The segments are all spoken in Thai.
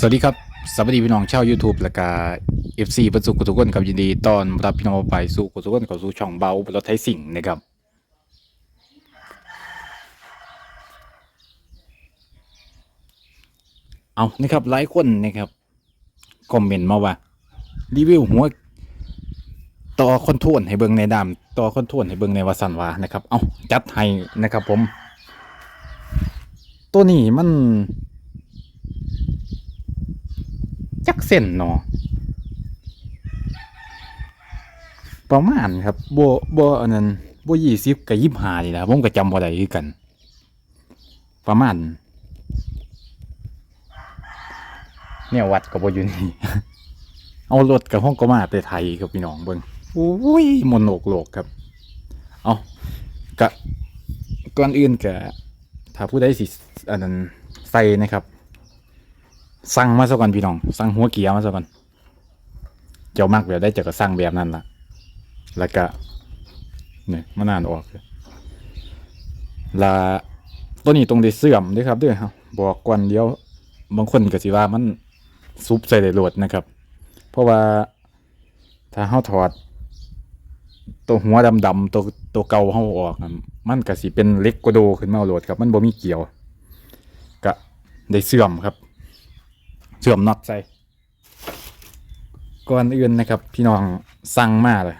สวัสดีครับสวัสดีพี่น้องชาว YouTube และก็ FC ประสุขทุกคนครับยินดีตอนรับพี่น้องไปสู่ทุกคนเข้าสู่ช่องเบารถไทยสิ่งนะครับ เอานะครับหลายคนนะครับคอมเมนต์มาว่า รีวิวหัวต่อคอนโทรลให้เบิงในดามต่อคอนโทรลให้เบิงในวาสันวานะครับ เอาจัดให้นะครับผม ตัวนี้มัน จัก เส้นเนาะประมาณครับบ่บ่อันนั้นบยี่สิบกับยี่ห้านี่แหละผมก็จำบ่ได้คือกัน ประมาณเนี่ยวัดก็บ่อยู่นี่เอารถกับห้องก็มาแต่ไทยครับพี่น้องเบิ่งโอ้ยมนโอกโลกครับ เอากะก่อนอื่นกะถ้าผู้ใดสิอันนั้นใส่นะครับ สั่งมาซะก่อนพี่น้องสั่งหัวเกียร์มาซะก่อนเจ้ามักแบบได้เจ้าก็สั่งแบบนั้นละแล้วก็เนี่ยมันนานออกลยแลาตัวนี้ตรงได้เสื่อมด้วยครับด้วยครับบอกก่อนเดียวบางคนก็สิว่ามันซุปใส่ได้โหลดนะครับ เพราะว่าถ้าเฮาถอด ตัวหัวดำๆตัวตัวเก่าเฮาออกมันก็สิเป็นเล็กกว่าโดขึ้นมาเอาโหลดครับ มันบ่มีเกี่ยวก็ได้เสื่อมครับ เสื่อมน็อตใส่ก่อนอื่นนะครับ พี่น้องสั่งมาเลย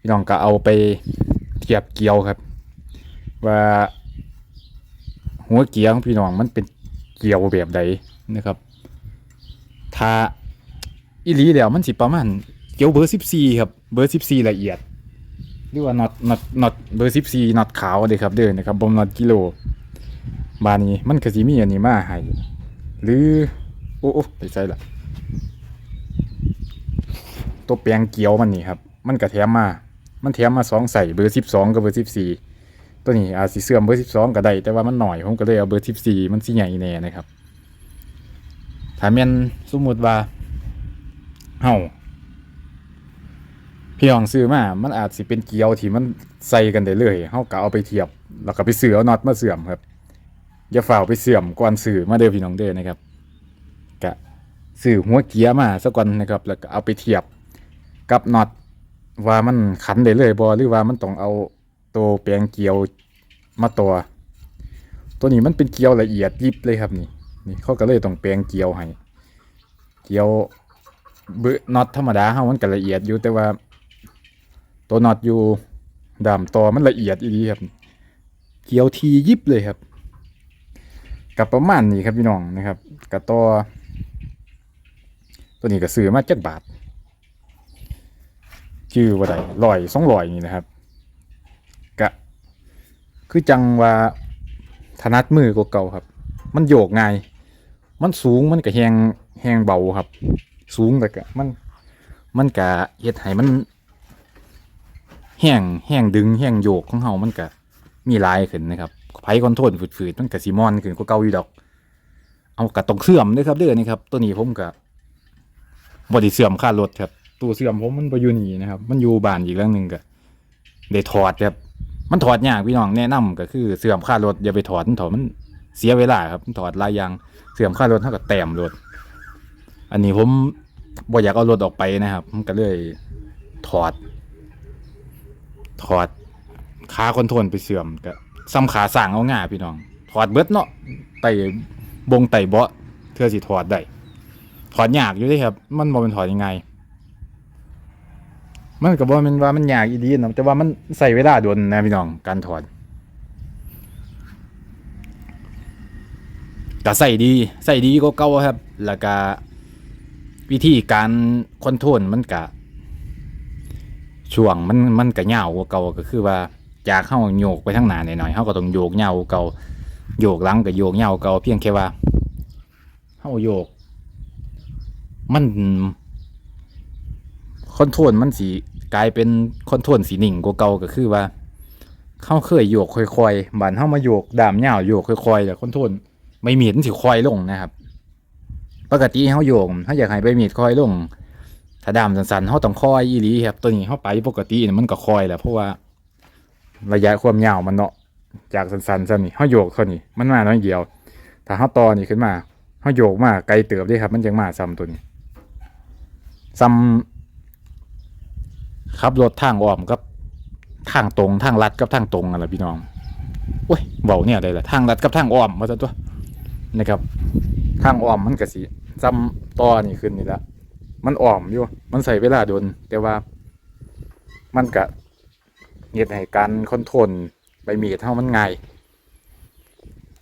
พี่น้องก็เอาไปเทียบเกียวครับ ว่า หัวเกียร์ของพี่น้องมันเป็นเกียวแบบใดนะครับ ถ้าอีลีแล้วมันสิประมาณเกียวเบอร์สิบสี่ครับเบอร์สิบสี่ละเอียดหรือว่าน็อตน็อตน็อตเบอร์สิบสี่น็อตขาวเด้ครับเด้อนะครับบอมน็อตกิโลบานนี้มันก็สิมีอันนี้มาให้หรือ โอ้โอ้ไปใส่ละตัวแปลงเกียวมันนี่ครับ มันก็แถมมา มันแถมมาสองใส่เบอร์สิบสองกับเบอร์สิบสี่ตัวนี้อาจสิเสื่อมเบอร์สิบสองก็ได้ แต่ว่ามันหน่อยผมก็เลยเอาเบอร์สิบสี่มันสิใหญ่แน่นะครับถ้าแม่นสมมติว่าเฮาพี่น้องซื้อมา มันอาจสิเป็นเกียวที่มันใส่กันได้เลยเฮาก็เอาไปเทียบ แล้วก็ไปซื้อเอาน็อตมาเสื่อมครับ อย่าฝ่าไปเสื่อมก่อนซื้อมาเด้อพี่น้องเด้อนะครับ ซื้อหัวเกียร์มาสักก่อนนะครับแล้วก็เอาไปเทียบกับน็อตว่ามันขันได้เลยบอหรือว่ามันต้องเอาตัวแปลงเกียวมาตัว ตัวนี้มันเป็นเกียวละเอียดยิบเลยครับนี่นี่เขาก็เลยต้องแปลงเกียวให้เกียวเบอน็อตธรรมดาเฮามันก็ละเอียดอยู่แต่ว่า ตัวน็อตอยู่ดามต่อมันละเอียดอีดีครับ เกียวทียิบเลยครับกับประมาณนี้ครับพี่น้องนะครับกับตัว ตัวนี้ก็ซื้อมาจักบาทชื่อว่าใดลอยสองลอยนี่นะครับกะคือจังว่าถนัดมือกว่าเก่าครับ มันโยกง่ายมันสูงมันก็แหงแหงเบาครับ สูงแต่ก็มันมันกะเฮ็ดให้มันแห้งแห้งดึงแห้งโยกของเฮามันกะมีลายขึ้นนะครับไผคอนโทรลฝืดๆมันก็สิมอนขึ้นกว่าเก่าอยู่ดอก เอากะตรงเสื่อมเด้วยครับเด้อนี่ครับ ตัวนี้ผมก็ บไดีเสื่อมค่ารถครับตัวเสื่อมผมมันไปอยู่นี่นะครับ มันอยู่บ้านอีกเรื่องหนึ่งก็ได้ถอดครับ มันถอดยากพี่น้องแนะนำก็คือเสื่อมค่ารถอย่าไปถอดมันถอดมันเสียเวลาครับถอดลายยางเสื่อมค่ารถเท่ากับแต้มรถ อันนี้ผมบ่อยากเอารถออกไปนะครับผมก็เลยถอด ถอดขาคอนโทรลไปเสื่อมก็ซ้ำขาสั่งเอาง่ายพี่น้อง ถอดเบิดเนาะไต่บงไต่เบาะเพื่อสิถอดได้ ถอดยากอยู่ด้ครับ มันบ่เป็นถอดยังไง มันก็บ่แม่นว่ามันยากอีดีนะแต่ว่ามันใส่เวลาโดนนะพี่น้องการถอดก็ใส่ดีใส่ดีก็เก่าครับ แล้วก็วิธีการคอนโทรลมันก็ช่วงมันมันก็ยาวกว่าเก่าก็คือว่าจากเข้าโยกไปทางหน้าหน่อยๆเขาก็ต้องโยกเหยาวเก่าโยกหลังกับโยกเหยาวเก่าเพียงแค่ว่าเข้าโยก มันคอนโทรลมันสีกลายเป็นคอนโทรลสีหนิ่งกว่าเก่าก็คือว่าเข้าเคยโยกค่อยๆบานเข้ามาโยกดามเหยาวโยกค่อยๆแต่คอนโทรลไม่มีดมันสิค่อยลงนะครับปกติเขาโยกถ้าอยากให้ใบมีดค่อยลง ถ้าดามสั้นๆเขาต้องค่อยอีหลีครับ ตัวนี้เขาไปปกติมันก็ค่อยแหละเพราะว่าระยะความยาวมันเนาะจากสั้นๆสั้นนี่เขาโยกเท่านี้มันมาน้อยเดียว ถ้าเขาตอนี่ขึ้นมาเฮาโยกมาไกลเติบเด้ครับ มันจังมาซ้ำตัวนี้ ซ้ำขับรถทางอ้อมกับทางตรงทางลัดกับทางตรงอะไรพี่น้องโอ้ยเบาเนี่ยได้ละทางลัดกับทางอ้อมมาซะตัวนะครับทางอ้อมมันก็สิซ้ำต่อนี่ขึ้นนี่ละมันอ้อมอยู่ มันใส่เวลาโดน แต่ว่า มันก็เฮ็ดให้การคอนโทรลใบมีดเฮามันง่าย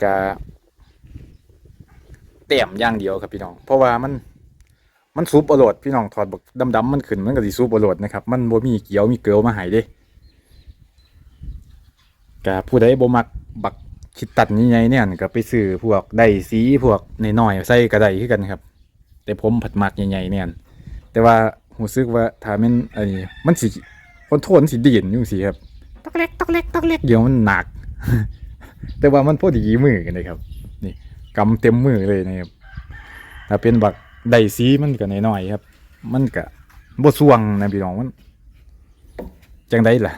ก็เต็มอย่างเดียวครับพี่น้อง เพราะว่ามัน มันซุปอรดพี่น้องถอดบักดำๆมันขึ้นมันก็สิซุปอรดนะครับ มันบ่มีเกี๊ยวมีเกลียวมาให้เด้ก็ผู้ใดบ่มักบักคิดตัดใหญ่ๆเนี่ยก็ไปซื้อพวกได้สีพวกน้อยๆใส่ก็ได้คือกันครับ แต่ผมผัดมักใหญ่ๆเนี่ยแต่ว่ารู้สึกว่าถ้ามันไอ้นี่มันสิคนโทรลสิดีนยู่งสิครับตอกเล็กตอกเล็กตอกเล็กเดี๋ยวมันหนัก แต่ว่ามันพอดีมือกันเลยครับ นี่กำเต็มมือเลยนะครับถ้าเป็นบัก ไดซีมันก็น้อยๆครับ มันก็บ่สวงนะพี่น้องมันจังไดล่ะ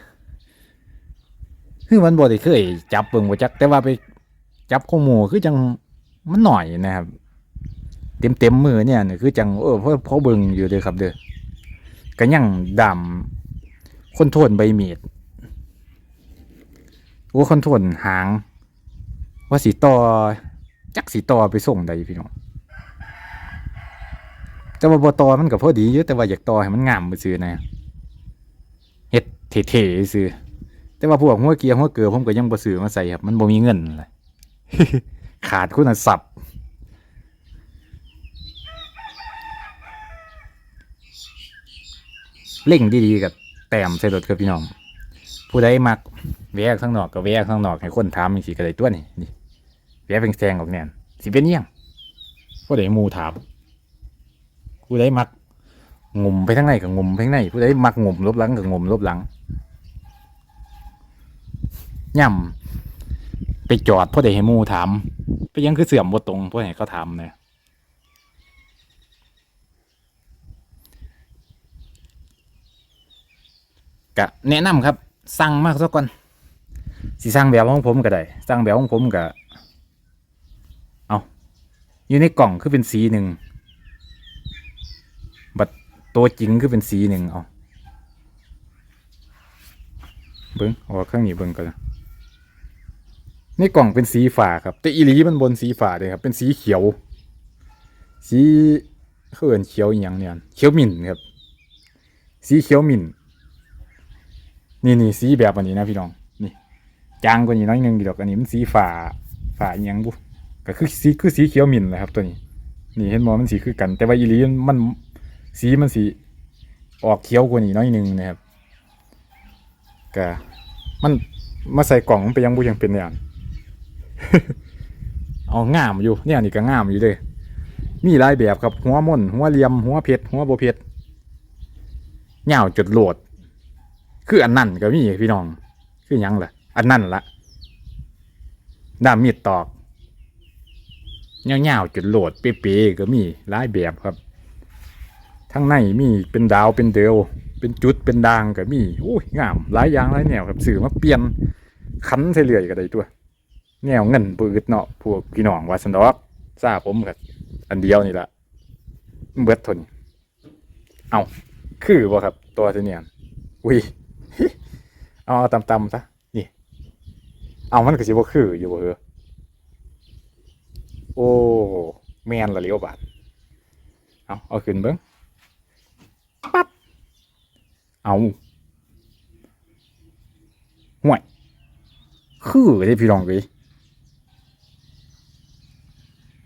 คือมันบ่ได้เคยจับเบิ่งบ่จัก แต่ว่าไปจับข้อมูคือจังมันหน่อยนะครับ เต็มเต็มมือเนี่ยคือจังเออพอพอเบิ่งอยู่เด้อครับ เด้อก็ยังดำคนโทนใบมีดโอ้คนโทนหาง ว่าสีต่อจักสีต่อไปส่งใดพี่น้อง แต่ว่าบ่ตอมันก็พอดีอยู่แต่ว่าอยากต่อให้มันงามไปซื้อนะเฮ็ดเท่ๆซื้อแต่ว่าพวกหัวเกียร์หัวเกือผมก็ยังบ่ซื้อมาใส่ครับ มันบ่มีเงินเลยขาดคุณทรัพย์เล่งดีๆกับแต้มใส่รถครับพี่น้อง ผู้ใดมักแวกข้างนอกก็แวกข้างนอกให้คนถามสิกระไดตัวนี่นี่แวกเป็นแซงออกแน่นสิเป็นเอี่ยงผู้ใดมูถาม ผู้ใดมักงุมไปทั้งในกับงุมไปทั้งในผู้ใดมักงุมลบหลังกับงุมลบหลังย่ำไปจอดผู้ใดให้มูถาม ไปยังคือเสื่อมบ่ตรงผู้ใดเขาถามเนี่ยกะแนะนำครับสั่งมากซะก่อนสิสั่งแบบของผมก็ได้สั่งแบบของผมก็เอาอยู่ในกล่องคือเป็นสีหนึ่ง ตัวจริงคือเป็นสีหนึ่งเอาเบิ้งเออกข้างนี้เบิ้งก่อนนะในกล่องเป็นสีฝาครับ แต่อีลีมันบนสีฝาเลยครับ เป็นสีเขียว สีเขินเขียวอย่างเนี่ยเขียวมิ่นครับ สีเขียวมิ่น นี่นี่สีแบบอันนี้นะพี่น้อง นี่จางกว่านี้น้อยนึงดีดอกอันนี้มันสีฝาฝาอหยังบุก็คือสีคือสีเขียวหมิ่นแหละครับ ตัวนี้ นี่เห็นมอมันสีคือกัน แต่ว่าอีลีมัน สีมันสีออกเขียวกว่านี้น้อยนึงนะครับก็มันมาใส่กล่องมันไปยังบุยังเป็นอย่างเอางามอยู่เนี่ยนี่ก็งามอยู่เลยมีหลายแบบครับหัวม่นหัวเหลี่ยมหัวเพชรหัวโบเพชรเงาวจุดโหลด คืออันนั่นก็มีพี่น้อง คือยังล่ะ อันนั่นละด้ามมีดตอกเงาวๆจุดโหลดเป๊ะๆก็มีหลายแบบครับ ทั้งในมีเป็นดาวเป็นเดวเป็นจุดเป็นดางก็มีโอ้ยงามหลายอย่างหลายแนวครับสื่อมาเปลี่ยนคันใส่เรื่อยก็ได้ตัวแนวเงินปืดเนาะพวกพี่น้องวาสันดอกทราบผมกับอันเดียวนี่ละเบิดทนเอาคือบ่ครับ ตัวเนียนอุ้ยเอาตำตำๆซะนี่ เอามันก็สิบ่คืออยู่บ่เหรอโอ้แมนละเลียวบาดเอาเอาขึ้นเบิ่งปั๊บ เอาห่วยคือได้พี่น้องเลย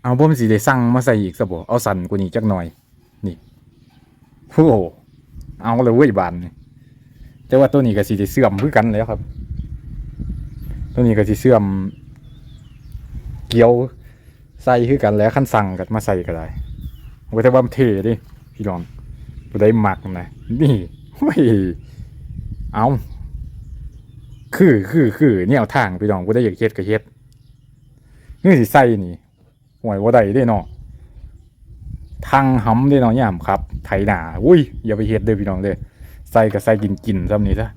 เอาบ่มสิได้สั่งมาใส่อีกซะบ่เอาสั่นกว่านี้จักหน่อย นี่โอ้เอาเลยเว้ยบานนี่แต่ว่าตัวนี้ก็สิได้เสื่อมคือกันแล้วครับ ตัวนี้ก็สิเสื่อม เกี่ยวใส่คือกันแล้วขั้นสั่งกันมาใส่ก็ได้ว่าแต่ว่ามันเท่ดิพี่น้องได้หมักนะนี่ เฮ้ยเอาคือคือคือเนี่ยทางพี่น้องบ่ได้อยากเฮ็ดก็เฮ็ดนี่สิใส่นี่ห่วยบ่ได้เด้เนาะทางหำเด้เนาะยามครับ ไถหนาอุ้ยอย่าไปเฮ็ดเด้อพี่น้องเด้อใส่ก็ใส่กินกินซ้ำนี่ซะ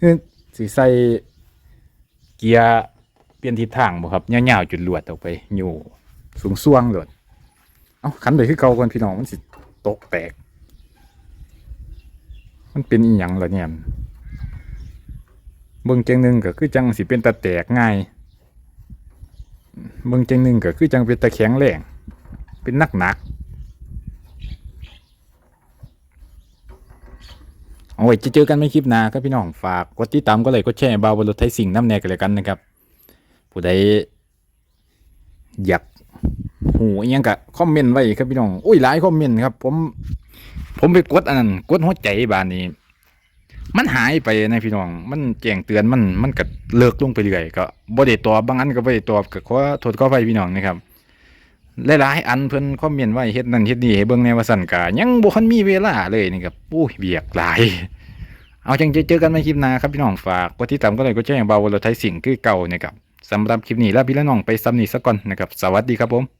คือสิใส่เกียร์เปลี่ยนทิศทางบ่ครับยาๆจุดลวดออกไปอยู่สูงส่วงโลดเอ้าขันไปคือเก่าก่อนพี่น้องมันสิ ตกแตก มันเป็นอีหยังล่ะเนี่ยเบิ่งเจงหนึ่งก็คือจังสิเป็นตะแตกง่ายเบิ่งเจงหนึ่งก็คือจังเป็นตะแข็งแรงเป็นนักหนักๆเอาไว้จะเจอกันในคลิปหน้าครับพี่น้องฝากกดติดตามก็เลยกดแชร์บาวบนรถไทยสิ่งน้ำแน่กันเลยกันนะครับผู้ใดอยาก หูอิหยังกะคอมเมนต์ไว้ครับพี่น้องอุ้ยหลายคอมเมนต์ครับ ผม ผมไปกดอันนั้นกดหัวใจบานนี้ มันหายไปนะพี่น้อง มันแจ้งเตือนมันมันก็เลิกลงไปเรื่อยก็บ่ได้ตอบบางอันก็บ่ได้ตอบก็ขอโทษขออภัยพี่น้องนะครับหลายๆอันเพิ่นคอมเมนต์ไว้เฮ็ดนั่นเฮ็ดนี่ให้เบิ่งแนวว่าซั่นก็ยังบ่คันมีเวลาเลยนี่ครับอุ้ยเบียกหลาย เอาจังจะเจอกันในคลิปหน้าครับพี่น้องฝากกดติดตามก็เลยก็แจ้งเบาวันรถไทยสิ่งคือเก่านะครับ สำหรับคลิปนี้แล้วพี่และน้องไปซ้ำนี่ซะก่อนนะครับ สวัสดีครับผม